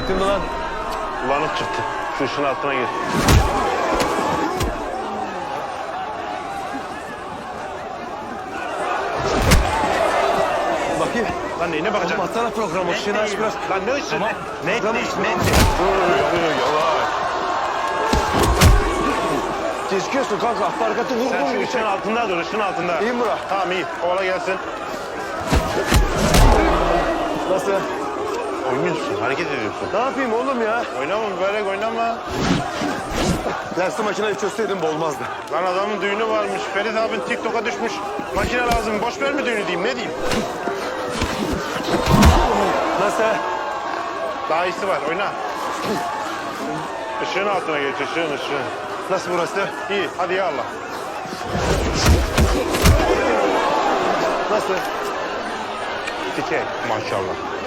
Çektin mi lan? Bulanık çıktı. Şu ışığın altına gir. Bakayım. Lan neyine Oğlum bakacaksın? atsana programı. Işığını aç biraz. Lan ne ışığı? Tamam. Ne? Ne? Ne? Ne? yavaş. Gözüküyorsun kanka. Aparkatı vur Sen şu ışığın altında dur, ışığın altında. İyi mi bura? Tamam iyi. Oğla gelsin. Nasıl? Oynuyorsun, hareket ediyorsun. Ne yapayım oğlum ya? Oynama mübarek oynama. Dersi makineyi çözseydim bu olmazdı. Lan adamın düğünü varmış. Ferit abin TikTok'a düşmüş. Makine lazım. Boş ver mi düğünü diyeyim ne diyeyim? Nasıl? Daha iyisi var oyna. Işığın altına geç ışığın ışığın. Nasıl burası? İyi hadi ya Allah. Nasıl? Çiçek maşallah.